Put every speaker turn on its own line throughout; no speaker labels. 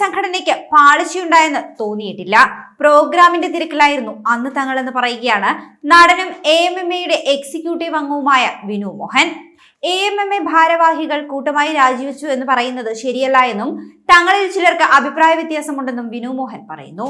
സംഘടനയ്ക്ക് പാളിച്ചയുണ്ടായെന്ന് തോന്നിയിട്ടില്ല. പ്രോഗ്രാമിന്റെ തിരക്കിലായിരുന്നു അന്ന് തങ്ങളെന്ന് പറയുകയാണ് നടനും എ എം എം എയുടെ എക്സിക്യൂട്ടീവ് അംഗവുമായ Vinu Mohan. A M M A ഭാരവാഹികൾ കൂട്ടമായി രാജിവെച്ചു എന്ന് പറയുന്നത് ശരിയല്ല എന്നും തങ്ങളിൽ ചിലർക്ക് അഭിപ്രായ വ്യത്യാസമുണ്ടെന്നും വിനു മോഹൻ പറയുന്നു.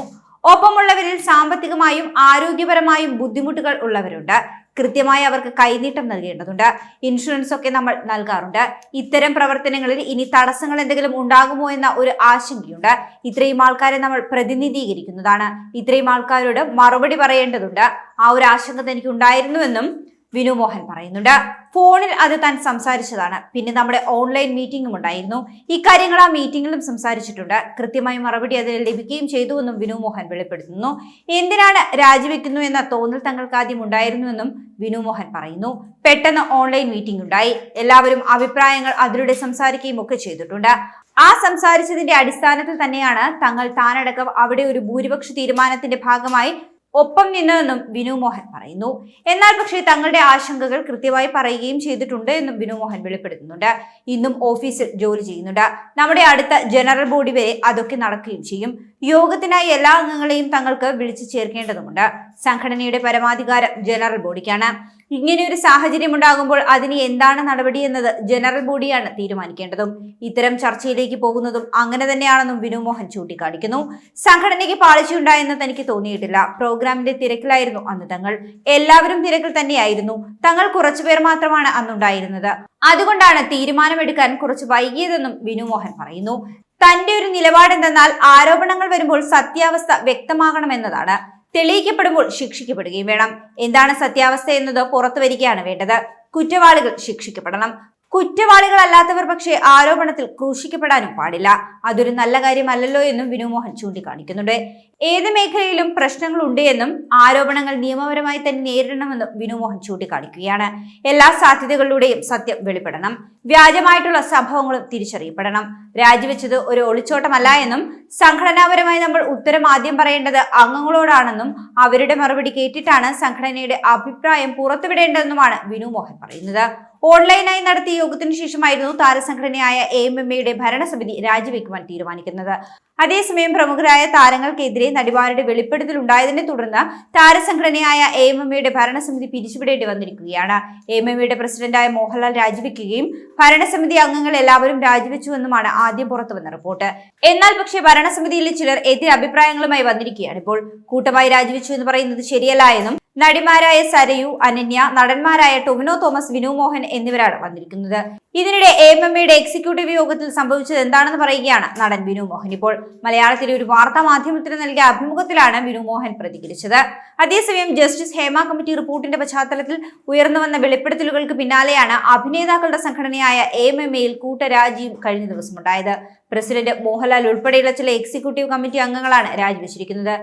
ഒപ്പമുള്ളവരിൽ സാമ്പത്തികമായും ആരോഗ്യപരമായും ബുദ്ധിമുട്ടുകൾ ഉള്ളവരുണ്ട്. കൃത്യമായി അവർക്ക് കൈനീട്ടം നൽകേണ്ടതുണ്ട്. ഇൻഷുറൻസ് ഒക്കെ നമ്മൾ നൽകാറുണ്ട്. ഇത്തരം പ്രവർത്തനങ്ങളിൽ ഇനി തടസ്സങ്ങൾ എന്തെങ്കിലും ഉണ്ടാകുമോ എന്ന ഒരു ആശങ്കയുണ്ട്. ഇത്രയും ആൾക്കാരെ നമ്മൾ പ്രതിനിധീകരിക്കുന്നതാണ്. ഇത്രയും ആൾക്കാരോട് മറുപടി പറയേണ്ടതുണ്ട്. ആ ഒരു ആശങ്ക തനിക്ക് ഉണ്ടായിരുന്നുവെന്നും വിനു മോഹൻ പറയുന്നുണ്ട്. ഫോണിൽ അത് താൻ സംസാരിച്ചതാണ്. പിന്നെ നമ്മുടെ ഓൺലൈൻ മീറ്റിംഗും ഉണ്ടായിരുന്നു. ഇക്കാര്യങ്ങൾ ആ മീറ്റിംഗിലും സംസാരിച്ചിട്ടുണ്ട്. കൃത്യമായി മറുപടി അതിൽ ലഭിക്കുകയും ചെയ്തുവെന്നും വിനു മോഹൻ വെളിപ്പെടുത്തുന്നു. എന്തിനാണ് രാജിവെക്കുന്നു എന്ന തോന്നൽ തങ്ങൾക്ക് ആദ്യം ഉണ്ടായിരുന്നുവെന്നും വിനു മോഹൻ പറയുന്നു. പെട്ടെന്ന് ഓൺലൈൻ മീറ്റിംഗ് ഉണ്ടായി. എല്ലാവരും അഭിപ്രായങ്ങൾ അതിലൂടെ സംസാരിക്കുകയും ഒക്കെ ചെയ്തിട്ടുണ്ട്. ആ സംസാരിച്ചതിന്റെ അടിസ്ഥാനത്തിൽ തന്നെയാണ് തങ്ങൾ താനടക്കം അവിടെ ഒരു ഭൂരിപക്ഷ തീരുമാനത്തിന്റെ ഭാഗമായി ഒപ്പം നിന്നതെന്നും വിനു മോഹൻ പറയുന്നു. എന്നാൽ പക്ഷേ തങ്ങളുടെ ആശങ്കകൾ കൃത്യമായി പറയുകയും ചെയ്തിട്ടുണ്ട് എന്നും വിനു മോഹൻ വെളിപ്പെടുത്തുന്നുണ്ട്. ഇന്നും ഓഫീസിൽ ജോലി ചെയ്യുന്നുണ്ട്. നമ്മുടെ അടുത്ത ജനറൽ ബോഡി വരെ അതൊക്കെ നടക്കുകയും ചെയ്യും. യോഗത്തിനായി എല്ലാ അംഗങ്ങളെയും തങ്ങൾക്ക് വിളിച്ചു ചേർക്കേണ്ടതുണ്ട് സംഘടനയുടെ പരമാധികാരം ജനറൽ ബോഡിക്കാണ്. ഇങ്ങനെ ഒരു സാഹചര്യം ഉണ്ടാകുമ്പോൾ അതിന് എന്താണ് നടപടി എന്നത് ജനറൽ ബോഡിയാണ് തീരുമാനിക്കേണ്ടതും. ഇത്തരം ചർച്ചയിലേക്ക് പോകുന്നതും അങ്ങനെ തന്നെയാണെന്നും വിനു മോഹൻ ചൂണ്ടിക്കാണിക്കുന്നു. സംഘടനയ്ക്ക് പാളിച്ചുണ്ടായെന്ന് തനിക്ക് തോന്നിയിട്ടില്ല. പ്രോഗ്രാമിന്റെ തിരക്കിലായിരുന്നു. അന്ന് തങ്ങൾ എല്ലാവരും തിരക്കിൽ തന്നെയായിരുന്നു. തങ്ങൾ കുറച്ചുപേർ മാത്രമാണ് അന്നുണ്ടായിരുന്നത്. അതുകൊണ്ടാണ് തീരുമാനമെടുക്കാൻ കുറച്ച് വൈകിയതെന്നും വിനു മോഹൻ പറയുന്നു. തന്റെ ഒരു നിലപാടെന്തെന്നാൽ ആരോപണങ്ങൾ വരുമ്പോൾ സത്യാവസ്ഥ വ്യക്തമാകണമെന്നതാണ്. തെളിയിക്കപ്പെടുമ്പോൾ ശിക്ഷിക്കപ്പെടുകയും വേണം. എന്താണ് സത്യാവസ്ഥ എന്നത് പുറത്തു വരികയാണ് വേണ്ടത്. കുറ്റവാളികൾ ശിക്ഷിക്കപ്പെടണം. കുറ്റവാളികളല്ലാത്തവർ പക്ഷേ ആരോപണത്തിൽ ക്രൂശിക്കപ്പെടാനും പാടില്ല. അതൊരു നല്ല കാര്യമല്ലല്ലോ എന്നും വിനുമോഹൻ ചൂണ്ടിക്കാണിക്കുന്നുണ്ട്. ഏത് മേഖലയിലും പ്രശ്നങ്ങളുണ്ട് എന്നും ആരോപണങ്ങൾ നിയമപരമായി തന്നെ നേരിടണമെന്നും വിനുമോഹൻ ചൂണ്ടിക്കാണിക്കുകയാണ്. എല്ലാ സാധ്യതകളിലൂടെയും സത്യം വെളിപ്പെടണം. വ്യാജമായിട്ടുള്ള സംഭവങ്ങളും തിരിച്ചറിയപ്പെടണം. രാജിവെച്ചത് ഒരു ഒളിച്ചോട്ടമല്ല എന്നും സംഘടനാപരമായി നമ്മൾ ഉത്തരം ആദ്യം പറയേണ്ടത് അംഗങ്ങളോടാണെന്നും അവരുടെ മറുപടി കേട്ടിട്ടാണ് സംഘടനയുടെ അഭിപ്രായം പുറത്തുവിടേണ്ടതെന്നുമാണ് വിനുമോഹൻ പറയുന്നത്. ഓൺലൈനായി നടത്തിയ യോഗത്തിനു ശേഷമായിരുന്നു താരസംഘടനയായ എ എം എം എയുടെ ഭരണസമിതി രാജിവെക്കുവാൻ തീരുമാനിക്കുന്നത്. അതേസമയം പ്രമുഖരായ താരങ്ങൾക്കെതിരെ നടിമാരുടെ വെളിപ്പെടുത്തൽ ഉണ്ടായതിനെ തുടർന്ന് താരസംഘടനയായ എ എം എം എയുടെ ഭരണസമിതി പിരിച്ചുവിടേണ്ടി വന്നിരിക്കുകയാണ്. എ എം എം എയുടെ പ്രസിഡന്റായ മോഹൻലാൽ രാജിവെക്കുകയും ഭരണസമിതി അംഗങ്ങൾ എല്ലാവരും രാജിവെച്ചുവെന്നുമാണ് ആദ്യം പുറത്തുവന്ന റിപ്പോർട്ട്. എന്നാൽ പക്ഷേ ഭരണസമിതിയിലെ ചിലർ എതിരഭിപ്രായങ്ങളുമായി വന്നിരിക്കുകയാണ് ഇപ്പോൾ. കൂട്ടമായി രാജിവെച്ചു എന്ന് പറയുന്നത് ശരിയല്ല എന്നും നടിമാരായ സരയു അനന്യ നടന്മാരായ ടൊവിനോ തോമസ് വിനു മോഹൻ എന്നിവരാണ് വന്നിരിക്കുന്നത്. ഇതിനിടെ എ എം എയുടെ എക്സിക്യൂട്ടീവ് യോഗത്തിൽ സംഭവിച്ചത് എന്താണെന്ന് പറയുകയാണ് നടൻ വിനു മോഹൻ. ഇപ്പോൾ മലയാളത്തിലെ ഒരു വാർത്താ മാധ്യമത്തിന് നൽകിയ അഭിമുഖത്തിലാണ് വിനു മോഹൻ പ്രതികരിച്ചത്. അതേസമയം ജസ്റ്റിസ് ഹേമ കമ്മിറ്റി റിപ്പോർട്ടിന്റെ പശ്ചാത്തലത്തിൽ ഉയർന്നുവന്ന വെളിപ്പെടുത്തലുകൾക്ക് പിന്നാലെയാണ് അഭിനേതാക്കളുടെ സംഘടനയായ എം എം എയിൽ കൂട്ടരാജിയും കഴിഞ്ഞ ദിവസമുണ്ടായത്. പ്രസിഡന്റ് മോഹൻലാൽ ഉൾപ്പെടെയുള്ള ചില എക്സിക്യൂട്ടീവ് കമ്മിറ്റി അംഗങ്ങളാണ് രാജിവെച്ചിരിക്കുന്നത്.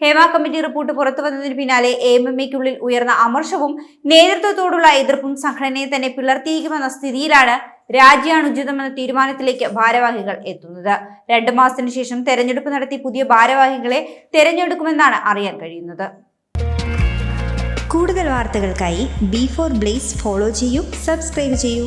ഹേമ കമ്മിറ്റി റിപ്പോർട്ട് പുറത്തു വന്നതിന് പിന്നാലെ എ എം എം എക്കുള്ളിൽ ഉയർന്ന അമർഷവും നേതൃത്വത്തോടുള്ള എതിർപ്പും സംഘടനയെ തന്നെ പിളർത്തിയിരിക്കുമെന്ന സ്ഥിതിയിലാണ് രാജിയാണ് ഉചിതമെന്ന തീരുമാനത്തിലേക്ക് ഭാരവാഹികൾ എത്തുന്നത്. രണ്ടു മാസത്തിനു ശേഷം തെരഞ്ഞെടുപ്പ് നടത്തി പുതിയ ഭാരവാഹികളെ തെരഞ്ഞെടുക്കുമെന്നാണ് അറിയാൻ കഴിയുന്നത്.
കൂടുതൽ വാർത്തകൾക്കായി ബി ഫോർ ബ്ലേസ് ഫോളോ ചെയ്യൂ സബ്സ്ക്രൈബ് ചെയ്യൂ.